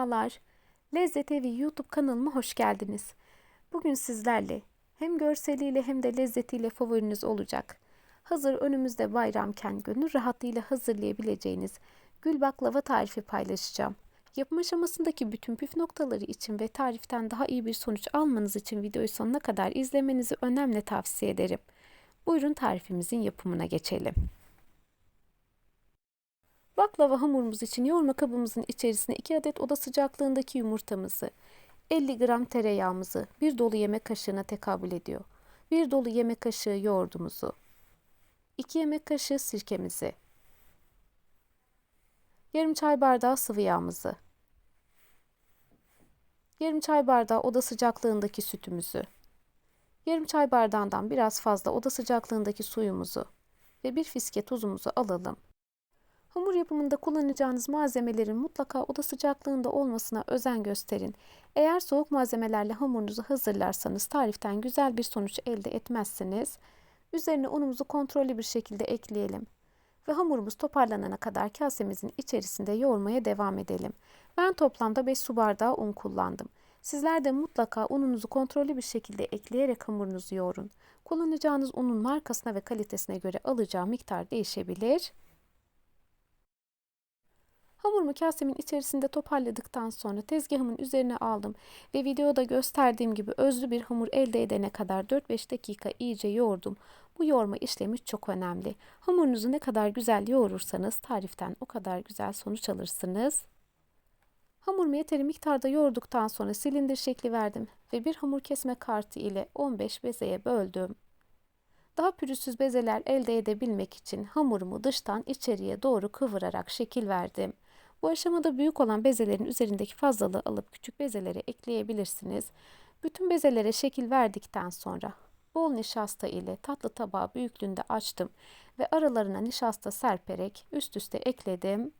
Merhabalar. Lezzet Evi YouTube kanalıma hoş geldiniz. Bugün sizlerle hem görseliyle hem de lezzetiyle favoriniz olacak. Hazır önümüzde bayramken gönül rahatlığıyla hazırlayabileceğiniz gül baklava tarifi paylaşacağım. Yapım aşamasındaki bütün püf noktaları için ve tariften daha iyi bir sonuç almanız için videoyu sonuna kadar izlemenizi önemli tavsiye ederim. Buyurun tarifimizin yapımına geçelim. Baklava hamurumuz için yoğurma kabımızın içerisine 2 adet oda sıcaklığındaki yumurtamızı, 50 gram tereyağımızı, 1 dolu yemek kaşığına tekabül ediyor. 1 dolu yemek kaşığı yoğurdumuzu, 2 yemek kaşığı sirkemizi, yarım çay bardağı sıvı yağımızı, yarım çay bardağı oda sıcaklığındaki sütümüzü, yarım çay bardağından biraz fazla oda sıcaklığındaki suyumuzu ve bir fiske tuzumuzu alalım. Hamur yapımında kullanacağınız malzemelerin mutlaka oda sıcaklığında olmasına özen gösterin. Eğer soğuk malzemelerle hamurunuzu hazırlarsanız tariften güzel bir sonuç elde etmezsiniz. Üzerine unumuzu kontrollü bir şekilde ekleyelim. Ve hamurumuz toparlanana kadar kasemizin içerisinde yoğurmaya devam edelim. Ben toplamda 5 su bardağı un kullandım. Sizler de mutlaka ununuzu kontrollü bir şekilde ekleyerek hamurunuzu yoğurun. Kullanacağınız unun markasına ve kalitesine göre alacağı miktar değişebilir. Hamurumu kasemin içerisinde toparladıktan sonra tezgahımın üzerine aldım ve videoda gösterdiğim gibi özlü bir hamur elde edene kadar 4-5 dakika iyice yoğurdum. Bu yoğurma işlemi çok önemli. Hamurunuzu ne kadar güzel yoğurursanız tariften o kadar güzel sonuç alırsınız. Hamurumu yeteri miktarda yoğurduktan sonra silindir şekli verdim ve bir hamur kesme kartı ile 15 bezeye böldüm. Daha pürüzsüz bezeler elde edebilmek için hamurumu dıştan içeriye doğru kıvırarak şekil verdim. Bu aşamada büyük olan bezelerin üzerindeki fazlalığı alıp küçük bezelere ekleyebilirsiniz. Bütün bezelere şekil verdikten sonra bol nişasta ile tatlı tabağı büyüklüğünde açtım ve aralarına nişasta serperek üst üste ekledim.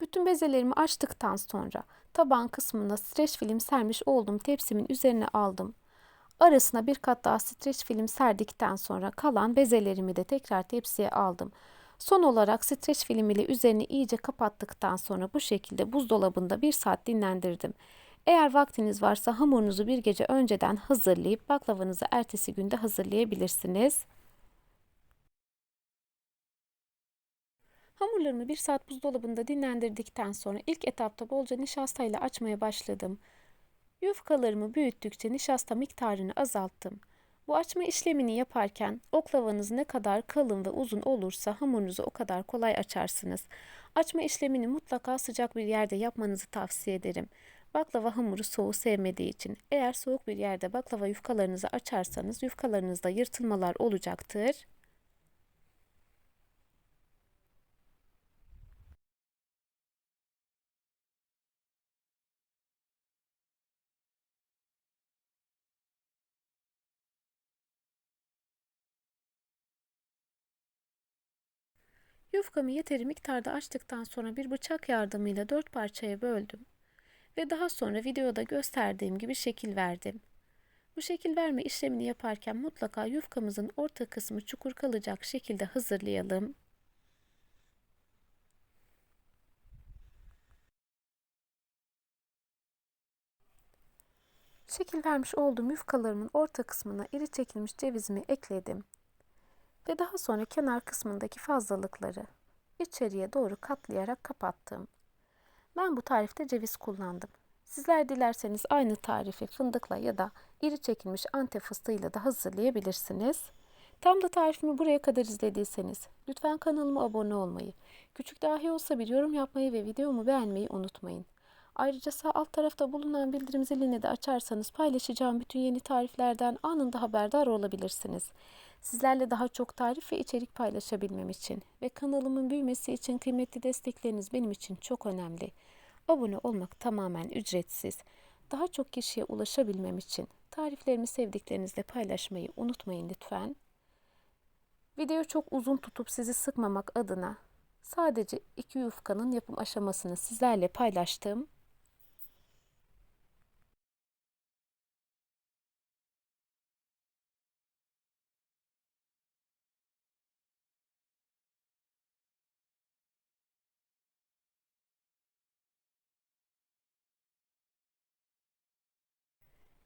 Bütün bezelerimi açtıktan sonra taban kısmına streç film sermiş olduğum tepsimin üzerine aldım. Arasına bir kat daha streç film serdikten sonra kalan bezelerimi de tekrar tepsiye aldım. Son olarak streç film ile üzerini iyice kapattıktan sonra bu şekilde buzdolabında bir saat dinlendirdim. Eğer vaktiniz varsa hamurunuzu bir gece önceden hazırlayıp baklavanızı ertesi günde hazırlayabilirsiniz. Hamurlarımı bir saat buzdolabında dinlendirdikten sonra ilk etapta bolca nişastayla açmaya başladım. Yufkalarımı büyüttükçe nişasta miktarını azalttım. Bu açma işlemini yaparken oklavanız ne kadar kalın ve uzun olursa hamurunuzu o kadar kolay açarsınız. Açma işlemini mutlaka sıcak bir yerde yapmanızı tavsiye ederim. Baklava hamuru soğuğu sevmediği için eğer soğuk bir yerde baklava yufkalarınızı açarsanız yufkalarınızda yırtılmalar olacaktır. Yufkamı yeteri miktarda açtıktan sonra bir bıçak yardımıyla dört parçaya böldüm ve daha sonra videoda gösterdiğim gibi şekil verdim. Bu şekil verme işlemini yaparken mutlaka yufkamızın orta kısmı çukur kalacak şekilde hazırlayalım. Şekil vermiş olduğum yufkalarımın orta kısmına iri çekilmiş cevizimi ekledim ve daha sonra kenar kısmındaki fazlalıkları içeriye doğru katlayarak kapattım. Ben bu tarifte ceviz kullandım. Sizler dilerseniz aynı tarifi fındıkla ya da iri çekilmiş antep fıstığıyla da hazırlayabilirsiniz. Tam da tarifimi buraya kadar izlediyseniz lütfen kanalıma abone olmayı, küçük dahi olsa bir yorum yapmayı ve videomu beğenmeyi unutmayın. Ayrıca sağ alt tarafta bulunan bildirim zilini de açarsanız paylaşacağım bütün yeni tariflerden anında haberdar olabilirsiniz. Sizlerle daha çok tarif ve içerik paylaşabilmem için ve kanalımın büyümesi için kıymetli destekleriniz benim için çok önemli. Abone olmak tamamen ücretsiz. Daha çok kişiye ulaşabilmem için tariflerimi sevdiklerinizle paylaşmayı unutmayın lütfen. Videoyu çok uzun tutup sizi sıkmamak adına sadece iki yufkanın yapım aşamasını sizlerle paylaştım.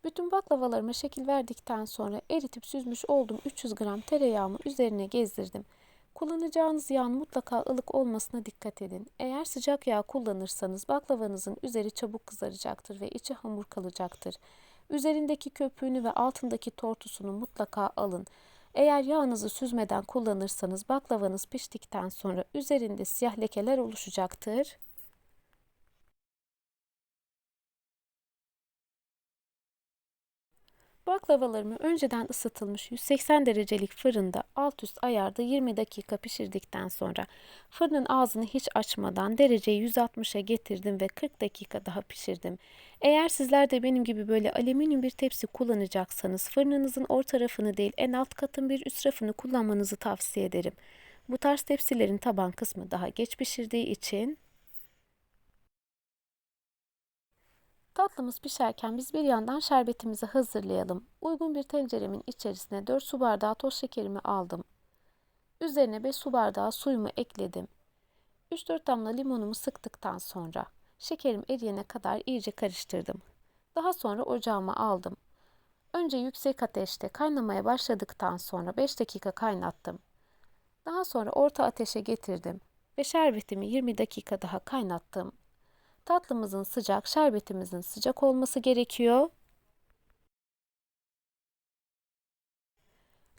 Bütün baklavalarıma şekil verdikten sonra eritip süzmüş olduğum 300 gram tereyağımı üzerine gezdirdim. Kullanacağınız yağın mutlaka ılık olmasına dikkat edin. Eğer sıcak yağ kullanırsanız baklavanızın üzeri çabuk kızaracaktır ve içi hamur kalacaktır. Üzerindeki köpüğünü ve altındaki tortusunu mutlaka alın. Eğer yağınızı süzmeden kullanırsanız baklavanız piştikten sonra üzerinde siyah lekeler oluşacaktır. Baklavalarımı önceden ısıtılmış 180 derecelik fırında alt üst ayarda 20 dakika pişirdikten sonra fırının ağzını hiç açmadan dereceyi 160'a getirdim ve 40 dakika daha pişirdim. Eğer sizler de benim gibi böyle alüminyum bir tepsi kullanacaksanız fırınınızın orta tarafını değil en alt katın bir üst rafını kullanmanızı tavsiye ederim. Bu tarz tepsilerin taban kısmı daha geç pişirdiği için Tatlımız pişerken biz bir yandan şerbetimizi hazırlayalım. Uygun bir tenceremin içerisine 4 su bardağı toz şekerimi aldım. Üzerine 5 su bardağı suyumu ekledim. 3-4 damla limonumu sıktıktan sonra şekerim eriyene kadar iyice karıştırdım. Daha sonra ocağıma aldım. Önce yüksek ateşte kaynamaya başladıktan sonra 5 dakika kaynattım. Daha sonra orta ateşe getirdim ve şerbetimi 20 dakika daha kaynattım. Tatlımızın sıcak, şerbetimizin sıcak olması gerekiyor.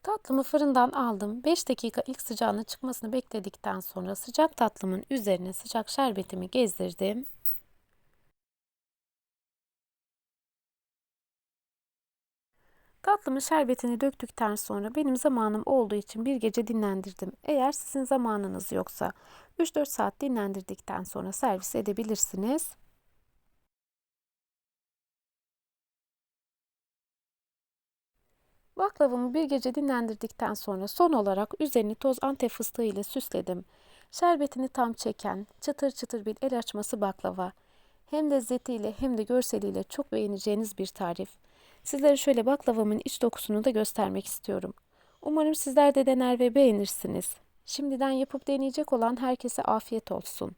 Tatlımı fırından aldım. 5 dakika ilk sıcağının çıkmasını bekledikten sonra sıcak tatlımın üzerine sıcak şerbetimi gezdirdim. Tatlımın şerbetini döktükten sonra benim zamanım olduğu için bir gece dinlendirdim. Eğer sizin zamanınız yoksa 3-4 saat dinlendirdikten sonra servis edebilirsiniz. Baklavamı bir gece dinlendirdikten sonra son olarak üzerini toz antep fıstığı ile süsledim. Şerbetini tam çeken, çıtır çıtır bir el açması baklava. Hem lezzetiyle hem de görseliyle çok beğeneceğiniz bir tarif. Sizlere şöyle baklavamın iç dokusunu da göstermek istiyorum. Umarım sizler de dener ve beğenirsiniz. Şimdiden yapıp deneyecek olan herkese afiyet olsun.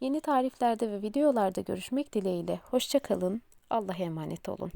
Yeni tariflerde ve videolarda görüşmek dileğiyle. Hoşçakalın. Allah'a emanet olun.